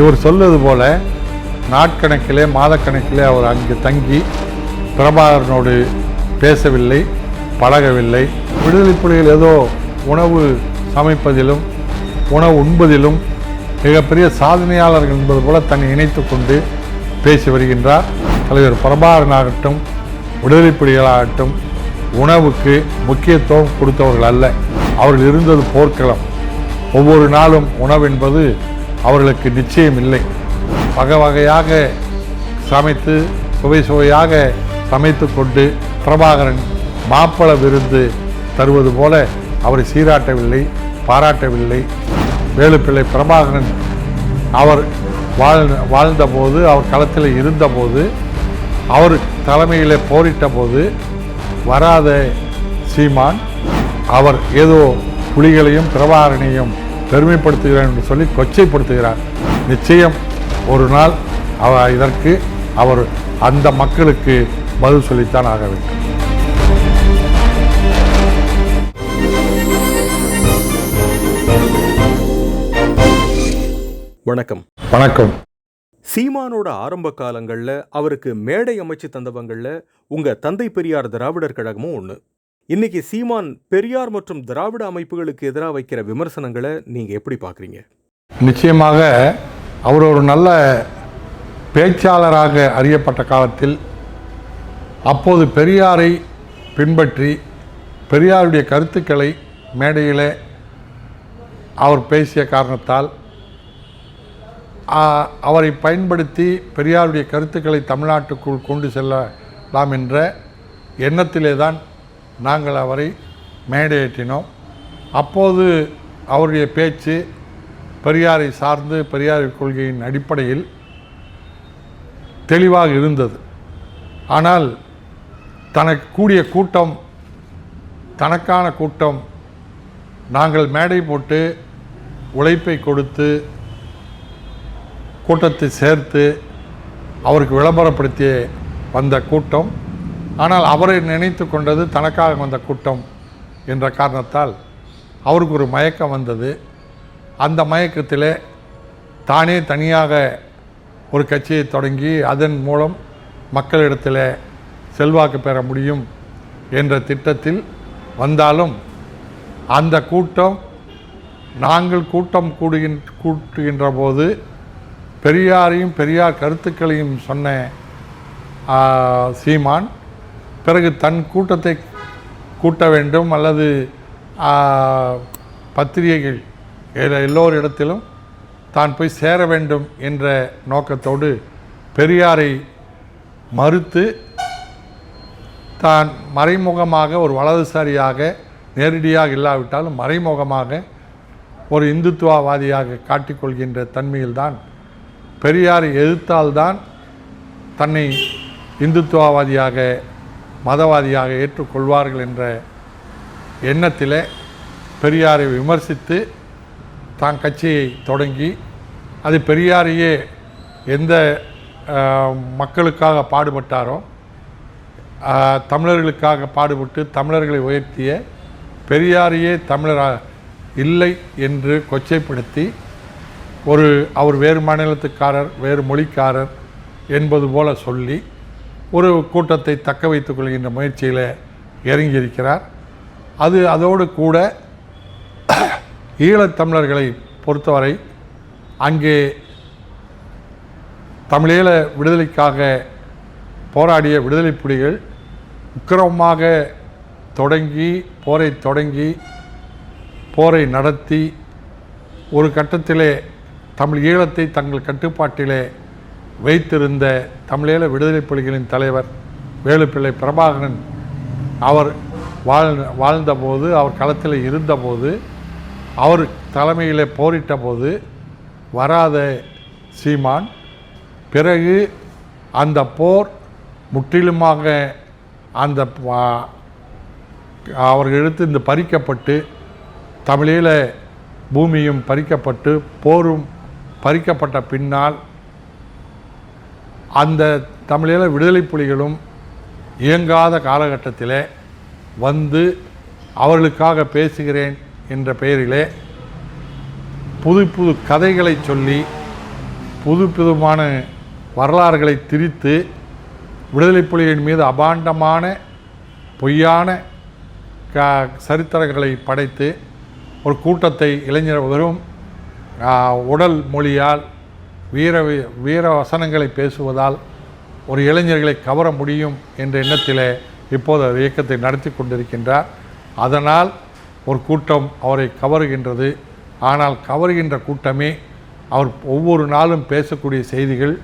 இவர் சொல்வது போல நாட்கணக்கிலே மாதக்கணக்கிலே அவர் அங்கு தங்கி பிரபாகரனோடு பேசவில்லை பழகவில்லை. விடுதலை புலிகள் ஏதோ உணவு சமைப்பதிலும் உணவு உண்பதிலும் மிகப்பெரிய சாதனையாளர்கள் என்பது போல தன்னை இணைத்து கொண்டு பேசி வருகின்றார். தலைவர் பிரபாகரனாகட்டும் விடுதலை புலிகளாகட்டும் உணவுக்கு முக்கியத்துவம் கொடுத்தவர்கள் அல்ல. அவர்கள் இருந்தது போர்க்களம். ஒவ்வொரு நாளும் உணவு என்பது அவர்களுக்கு நிச்சயம் இல்லை வகை வகையாக சமைத்து சுவை சுவையாக சமைத்து கொண்டு பிரபாகரன் மாப்பழ விருந்து தருவது போல அவரை சீராட்டவில்லை பாராட்டவில்லை. வேலுப்பிள்ளை பிரபாகரன் அவர் வாழ் வாழ்ந்தபோது அவர் களத்தில் இருந்தபோது அவர் தலைமையில் போரிட்ட போது வராத சீமான் அவர் ஏதோ புலிகளையும் பிரபாகரனையும் பெருமைப்படுத்துகிறார் என்று சொல்லி கொச்சைப்படுத்துகிறார். நிச்சயம் ஒரு நாள் அவ இதற்கு அவர் அந்த மக்களுக்கு பதில் சொல்லித்தான் ஆக வேண்டும். வணக்கம். வணக்கம். சீமானோட ஆரம்ப காலங்கள்ல அவருக்கு மேடை அமைச்சு தந்தவங்கள்ல உங்க தந்தை பெரியார் திராவிடர் கழகமும் ஒண்ணு. இன்னைக்கு சீமான் பெரியார் மற்றும் திராவிட அமைப்புகளுக்கு எதிராக வைக்கிற விமர்சனங்களை நீங்கள் எப்படி பார்க்குறீங்க நிச்சயமாக அவர் ஒரு நல்ல பேச்சாளராக அறியப்பட்ட காலத்தில் அப்போது பெரியாரை பின்பற்றி பெரியாருடைய கருத்துக்களை மேடையில் அவர் பேசிய காரணத்தால் அவரை பயன்படுத்தி பெரியாருடைய கருத்துக்களை தமிழ்நாட்டுக்குள் கொண்டு செல்லலாம் என்ற எண்ணத்திலே தான் நாங்கள் அவரை மேடையேற்றினோம். அப்போது அவருடைய பேச்சு பெரியாரை சார்ந்து பெரியார் கொள்கையின் அடிப்படையில் தெளிவாக இருந்தது. ஆனால் தனக்கு கூடிய கூட்டம் தனக்கான கூட்டம் நாங்கள் மேடை போட்டு உழைப்பை கொடுத்து கூட்டத்தை சேர்த்து அவருக்கு விளம்பரப்படுத்தி வந்த கூட்டம் ஆனால் அவரை நினைத்து கொண்டது தனக்காக வந்த கூட்டம் என்ற காரணத்தால் அவருக்கு ஒரு மயக்கம் வந்தது. அந்த மயக்கத்திலே தானே தனியாக ஒரு கட்சியை தொடங்கி அதன் மூலம் மக்களிடத்தில் செல்வாக்கு பெற முடியும் என்ற திட்டத்தில் வந்தாலும் அந்த கூட்டம் நாங்கள் கூட்டம் கூடுகின் கூட்டுகின்ற போது பெரியாரையும் பெரியார் கருத்துக்களையும் சொன்ன சீமான் பிறகு தன் கூட்டத்தை கூட்ட வேண்டும் அல்லது பத்திரிகைகள் எ- எல்லோரிடத்திலும் தான் போய் சேர வேண்டும் என்ற நோக்கத்தோடு பெரியாரை மறுத்து தான் மறைமுகமாக ஒரு வலதுசாரியாக நேரடியாக இல்லாவிட்டாலும் மறைமுகமாக ஒரு இந்துத்துவவாதியாக காட்டிக்கொள்கின்ற தன்மையில்தான் பெரியாரை எதிர்த்தால்தான் தன்னை இந்துத்துவவாதியாக மதவாதியாக ஏற்றுக்கொள்வார்கள் என்ற எண்ணத்தில் பெரியாரை விமர்சித்து தான் கட்சியை தொடங்கி அது பெரியாரையே எந்த மக்களுக்காக பாடுபட்டாரோ தமிழர்களுக்காக பாடுபட்டு தமிழர்களை உயர்த்திய பெரியாரையே தமிழராக இல்லை என்று கொச்சைப்படுத்தி ஒரு அவர் வேறு மாநிலத்துக்காரர் வேறு மொழிக்காரர் என்பது போல சொல்லி ஒரு கூட்டத்தை தக்க வைத்துக் கொள்கின்ற முயற்சியில் இறங்கியிருக்கிறார். அது அதோடு கூட ஈழத்தமிழர்களை பொறுத்தவரை அங்கே தமிழீழ விடுதலைக்காக போராடிய விடுதலை புலிகள் உக்கிரமமாக தொடங்கி போரை தொடங்கி போரை நடத்தி ஒரு கட்டத்திலே தமிழ் ஈழத்தை தங்கள் கட்டுப்பாட்டிலே வைத்திருந்த தமிழீழ விடுதலை புலிகளின் தலைவர் வேலுப்பிள்ளை பிரபாகரன் அவர் வாழ் வாழ்ந்தபோது அவர் களத்தில் இருந்தபோது அவர் தலைமையில் போரிட்ட போது வராத சீமான் பிறகு அந்த போர் முற்றிலுமாக அந்த அவர்கள் எடுத்து இந்த பறிக்கப்பட்டு தமிழீழ பூமியும் பறிக்கப்பட்டு போரும் பறிக்கப்பட்ட பின்னால் அந்த தமிழீழ விடுதலை புலிகளும் இயங்காத காலகட்டத்திலே வந்து அவர்களுக்காக பேசுகிறேன் என்ற பெயரிலே புது புது கதைகளை சொல்லி புது புதுமான வரலாறுகளை திரித்து விடுதலை புலிகளின் மீது அபாண்டமான பொய்யான க சரித்திரங்களை படைத்து ஒரு கூட்டத்தை இளைஞர் வெறும் உடல் மொழியால் வீர வீர வசனங்களை பேசுவதால் ஒரு இளைஞர்களை கவர முடியும் என்ற எண்ணத்திலே இப்போது அவர் இயக்கத்தை நடத்தி கொண்டிருக்கின்றார். அதனால் ஒரு கூட்டம் அவரை கவருகின்றது. ஆனால் கவருகின்ற கூட்டமே அவர் ஒவ்வொரு நாளும் பேசக்கூடிய செய்திகள்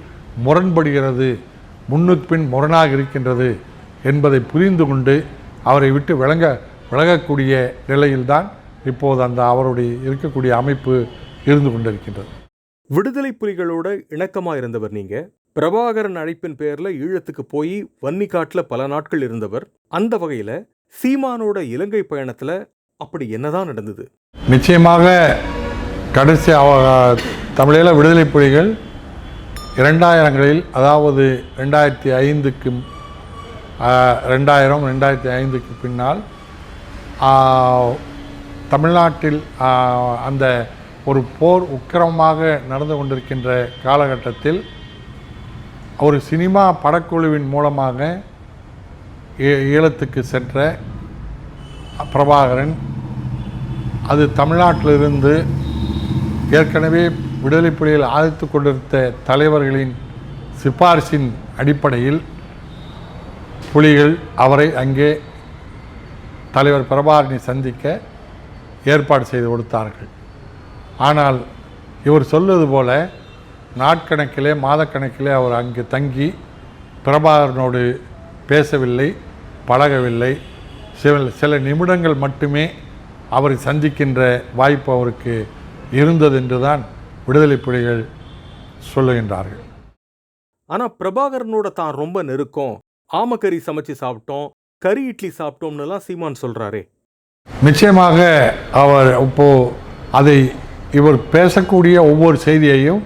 முரண்படுகிறது. முன்னுக்கு பின் முரணாக இருக்கின்றது என்பதை புரிந்து கொண்டு அவரை விட்டு விளங்க விலகக்கூடிய நிலையில்தான் இப்போது அந்த அவருடைய இருக்கக்கூடிய அமைப்பு இருந்து கொண்டிருக்கின்றது. விடுதலை புலிகளோட இணக்கமாக இருந்தவர் நீங்கள் பிரபாகரன் அழைப்பின் பேரில் ஈழத்துக்கு போய் வன்னிக்காட்டில் பல நாட்கள் இருந்தவர். அந்த வகையில் சீமானோட இலங்கை பயணத்தில் அப்படி என்னதான் நடந்தது? நிச்சயமாக கடைசி தமிழில் தமிழீழ விடுதலை புலிகள் இரண்டாயிரங்களில் அதாவது ரெண்டாயிரத்தி ஐந்துக்கு ரெண்டாயிரம் ரெண்டாயிரத்தி ஐந்துக்கு பின்னால் தமிழ்நாட்டில் அந்த ஒரு போர் உக்கிரமாக நடந்து கொண்டிருக்கின்ற காலகட்டத்தில் ஒரு சினிமா படக்குழுவின் மூலமாக ஈழத்துக்கு சென்ற பிரபாகரன் அது தமிழ்நாட்டிலிருந்து ஏற்கனவே விடுதலை புலிகள் ஆதித்து கொண்டிருந்த தலைவர்களின் சிபாரிசின் அடிப்படையில் புலிகள் அவரை அங்கே தலைவர் பிரபாகரனை சந்திக்க ஏற்பாடு செய்து கொடுத்தார்கள். ஆனால் இவர் சொல்வது போல நாட்கணக்கிலே மாதக்கணக்கிலே அவர் அங்கே தங்கி பிரபாகரனோடு பேசவில்லை பழகவில்லை. சில சில நிமிடங்கள் மட்டுமே அவரை சந்திக்கின்ற வாய்ப்பு அவருக்கு இருந்தது என்றுதான் விடுதலை புலிகள் சொல்லுகின்றார்கள். ஆனா பிரபாகரனோட தான் ரொம்ப நெருக்கம். ஆமக்கறி சமைச்சு சாப்பிட்டோம் கறி இட்லி சாப்பிட்டோம்னுலாம் சீமான் சொல்றாரே. நிச்சயமாக அவர் இப்போ அதை இவர் பேசக்கூடிய ஒவ்வொரு செய்தியையும்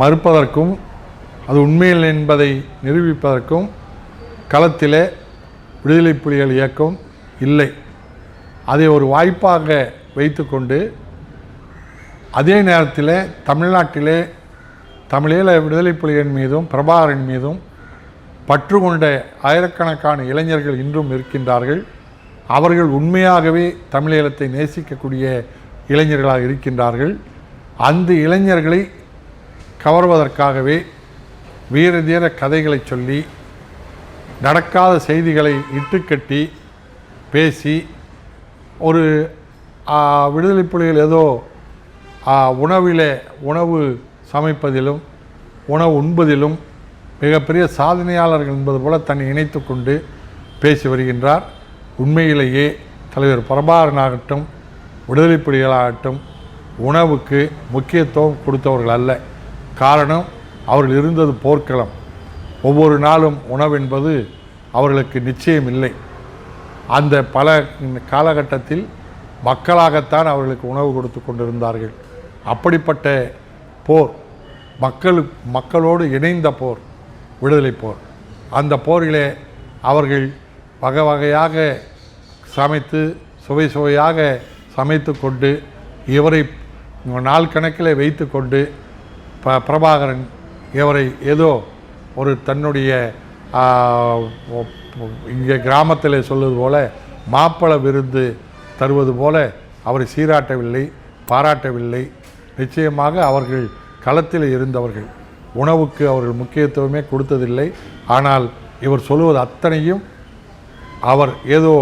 மறுப்பதற்கும் அது உண்மையில் என்பதை நிரூபிப்பதற்கும் களத்திலே விடுதலை புலிகள் இயக்கம் இல்லை. அதை ஒரு வாய்ப்பாக வைத்துக்கொண்டு அதே நேரத்தில் தமிழ்நாட்டிலே தமிழீழ விடுதலை புலிகள் மீதும் பிரபாகரன் மீதும் பற்று கொண்ட ஆயிரக்கணக்கான இளைஞர்கள் இன்றும் இருக்கின்றார்கள். அவர்கள் உண்மையாகவே தமிழீழத்தை நேசிக்கக்கூடிய இளைஞர்களாக இருக்கின்றார்கள். அந்த இளைஞர்களை கவர்வதற்காகவே வீர தீர கதைகளை சொல்லி நடக்காத செய்திகளை இட்டுக்கட்டி பேசி ஒரு விடுதலை புலிகள் ஏதோ உணவிலே உணவு சமைப்பதிலும் உணவு உண்பதிலும் மிகப்பெரிய சாதனையாளர்கள் என்பது போல தன்னை இணைத்து கொண்டு பேசி வருகின்றார். உண்மையிலேயே தலைவர் பிரபாகரனாகட்டும் விடுதலை புலிகளாகட்டும் உணவுக்கு முக்கியத்துவம் கொடுத்தவர்கள் அல்ல. காரணம் அவர்கள் இருந்தது போர்க்களம். ஒவ்வொரு நாளும் உணவு என்பது அவர்களுக்கு நிச்சயம் இல்லை. அந்த பல காலகட்டத்தில் மக்களாகத்தான் அவர்களுக்கு உணவு கொடுத்து கொண்டிருந்தார்கள். அப்படிப்பட்ட போர் மக்கள் மக்களோடு இணைந்த போர் விடுதலை போர். அந்த போரிலே அவர்கள் வகை வகையாக சமைத்து சுவை சுவையாக சமைத்து கொண்டு இவரை நாள் கணக்கில் வைத்து கொண்டு ப பிரபாகரன் இவரை ஏதோ ஒரு தன்னுடைய இங்கே கிராமத்தில் சொல்வது போல மாப்பிள விருந்து தருவது போல அவரை சீராட்டவில்லை பாராட்டவில்லை. நிச்சயமாக அவர்கள் களத்தில் இருந்தவர்கள். உணவுக்கு அவர்கள் முக்கியத்துவமே கொடுத்ததில்லை. ஆனால் இவர் சொல்வது அத்தனையும் அவர் ஏதோ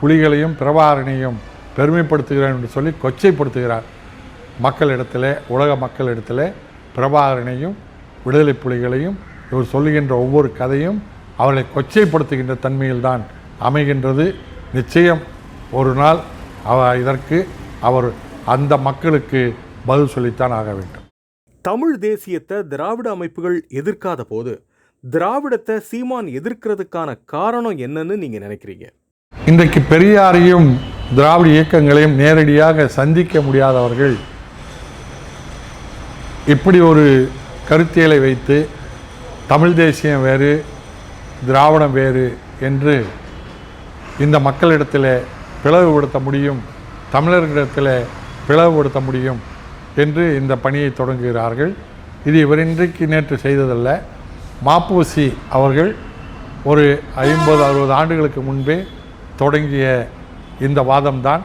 புலிகளையும் பிரபாகரனையும் பெருமைப்படுத்துகிறார் என்று சொல்லி கொச்சைப்படுத்துகிறார். மக்களிடத்தில் உலக மக்களிடத்தில் பிரபாகரனையும் விடுதலை புலிகளையும் இவர் சொல்லுகின்ற ஒவ்வொரு கதையும் அவர்களை கொச்சைப்படுத்துகின்ற தன்மையில்தான் அமைகின்றது. நிச்சயம் ஒரு நாள் அவ இதற்கு அவர் அந்த மக்களுக்கு பதில் சொல்லித்தான் ஆக வேண்டும். தமிழ் தேசியத்தை திராவிட அமைப்புகள் எதிர்க்காத போது திராவிடத்தை சீமான் எதிர்க்கிறதுக்கான காரணம் என்னன்னு நீங்க நினைக்கிறீங்க? இன்றைக்கு பெரியாரையும் திராவிட இயக்கங்களையும் நேரடியாக சந்திக்க முடியாதவர்கள் இப்படி ஒரு கருத்தியலை வைத்து தமிழ் தேசியம் வேறு திராவிடம் வேறு என்று இந்த மக்களிடத்தில் பிளவுபடுத்த முடியும் தமிழர்களிடத்தில் பிளவுபடுத்த முடியும் என்று இந்த பணியை தொடங்குகிறார்கள். இது இவர் இன்றைக்கு நேற்று செய்ததல்ல. மாப்பூசி அவர்கள் ஒரு ஐம்பது அறுபது ஆண்டுகளுக்கு முன்பே தொடங்கிய இந்த வாதம்தான்.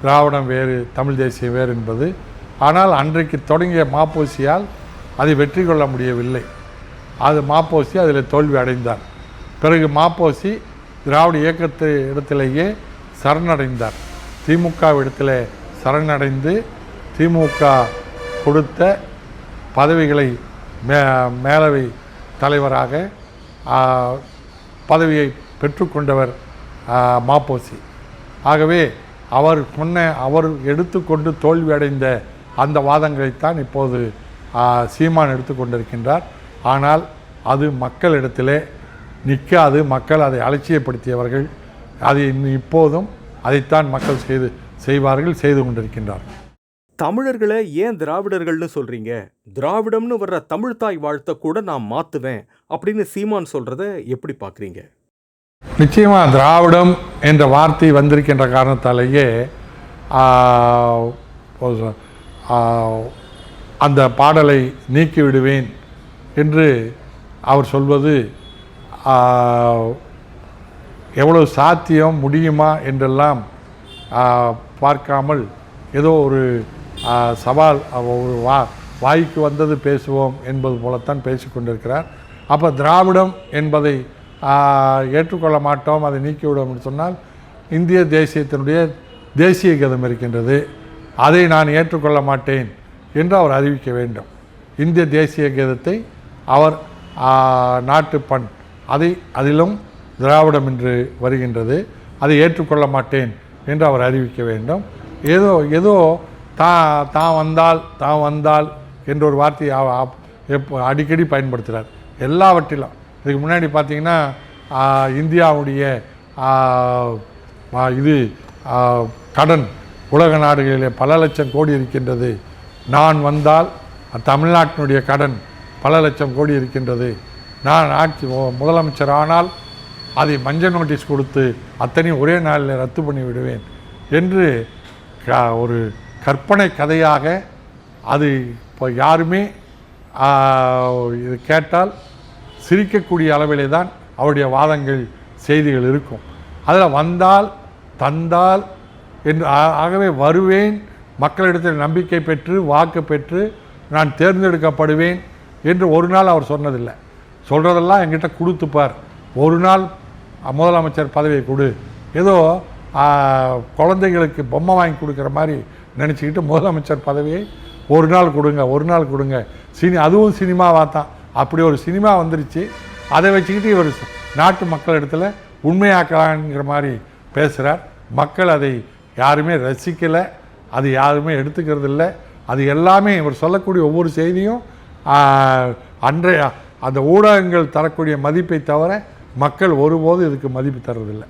திராவிடம் வேறு தமிழ் தேசியம் வேறு என்பது. ஆனால் அன்றைக்கு தொடங்கிய மாப்போசியால் அதை வெற்றி கொள்ள முடியவில்லை. அது மாப்போசி அதில் தோல்வி அடைந்தார். பிறகு மாப்போசி திராவிட இயக்கத்து இடத்திலேயே சரணடைந்தார். திமுக இடத்திலே சரணடைந்து திமுக கொடுத்த பதவிகளை மே மேலவை தலைவராக பதவியை பெற்றுக்கொண்டவர் மாப்போசி. ஆகவே அவர் சொன்ன அவர் எடுத்துக்கொண்டு தோல்வி அடைந்த அந்த வாதங்களைத்தான் இப்போது சீமான் எடுத்துக்கொண்டிருக்கின்றார் ஆனால் அது மக்களிடத்திலே நிற்காது. மக்கள் அதை அலட்சியப்படுத்தியவர்கள். அது இன்னும் இப்போதும் அதைத்தான் மக்கள் செய்து செய்வார்கள் செய்து கொண்டிருக்கின்றார்கள். தமிழர்களை ஏன் திராவிடர்கள்னு சொல்கிறீங்க திராவிடம்னு வர்ற தமிழ்தாய் வாழ்த்தை கூட நான் மாற்றுவேன் அப்படின்னு சீமான் சொல்கிறத எப்படி பார்க்குறீங்க நிச்சயமாக திராவிடம் என்ற வார்த்தை வந்திருக்கின்ற காரணத்தாலேயே அந்த பாடலை நீக்கி விடுவேன் என்று அவர் சொல்வது எவ்வளோ எவ்வளவு சாத்தியம் முடியுமா என்றெல்லாம் பார்க்காமல் ஏதோ ஒரு சவால் ஒரு வா வாய்க்கு வந்தது பேசுவோம் என்பது போலத்தான் பேசிக்கொண்டிருக்கிறார். அப்போ திராவிடம் என்பதை ஏற்றுக்கொள்ள மாட்டோம் அதை நீக்கிவிடும் சொன்னால் இந்திய தேசியத்தினுடைய தேசிய கீதம் இருக்கின்றது. அதை நான் ஏற்றுக்கொள்ள மாட்டேன் என்று அவர் அறிவிக்க வேண்டும். இந்திய தேசிய கீதத்தை அவர் நாட்டு பண் அதை அதிலும் திராவிடம் என்று வருகின்றது. அதை ஏற்றுக்கொள்ள மாட்டேன் என்று அவர் அறிவிக்க வேண்டும். ஏதோ ஏதோ தா தான் வந்தால் தான் வந்தால் என்ற ஒரு வார்த்தையை எப்போ அடிக்கடி பயன்படுத்துகிறார். எல்லாவற்றிலும். இதுக்கு முன்னாடி பார்த்தீங்கன்னா இந்தியாவுடைய இது கடன் உலக நாடுகளிலே பல லட்சம் கோடி இருக்கின்றது. நான் வந்தால் தமிழ்நாட்டினுடைய கடன் பல லட்சம் கோடி இருக்கின்றது. நான் ஆட்சி முதலமைச்சர் ஆனால் அதை மஞ்சள் நோட்டீஸ் கொடுத்து அத்தனையும் ஒரே நாளில் ரத்து பண்ணி விடுவேன் என்று க- ஒரு கற்பனை கதையாக அது இப்போ யாருமே இது கேட்டால் சிரிக்கக்கூடிய அளவிலே தான் அவருடைய வாதங்கள் செய்திகள் இருக்கும். அதில் வந்தால் தந்தால் என்று ஆகவே வருவேன் மக்களிடத்தில் நம்பிக்கை பெற்று வாக்கு பெற்று நான் தேர்ந்தெடுக்கப்படுவேன் என்று ஒரு நாள் அவர் சொன்னதில்லை. சொல்கிறதெல்லாம் என்கிட்ட கொடுத்துப்பார் ஒரு நாள் முதலமைச்சர் பதவியை கொடு. ஏதோ குழந்தைகளுக்கு பொம்மை வாங்கி கொடுக்குற மாதிரி நினச்சிக்கிட்டு முதலமைச்சர் பதவியை ஒரு நாள் கொடுங்க ஒரு நாள் கொடுங்க. சினி அதுவும் சினிமாவாக தான். அப்படி ஒரு சினிமா வந்துருச்சு. அதை வச்சுக்கிட்டு இவர் நாட்டு மக்கள் இடத்துல உண்மையாக்கலாங்கிற மாதிரி பேசுகிறார் மக்கள் அதை யாருமே ரசிக்கலை. அது யாருமே எடுத்துக்கிறது இல்லை. அது எல்லாமே இவர் சொல்லக்கூடிய ஒவ்வொரு செய்தியும் அன்றைய அந்த ஊடகங்கள் தரக்கூடிய மதிப்பை தவிர மக்கள் ஒருபோதும் இதுக்கு மதிப்பு தர்றதில்லை.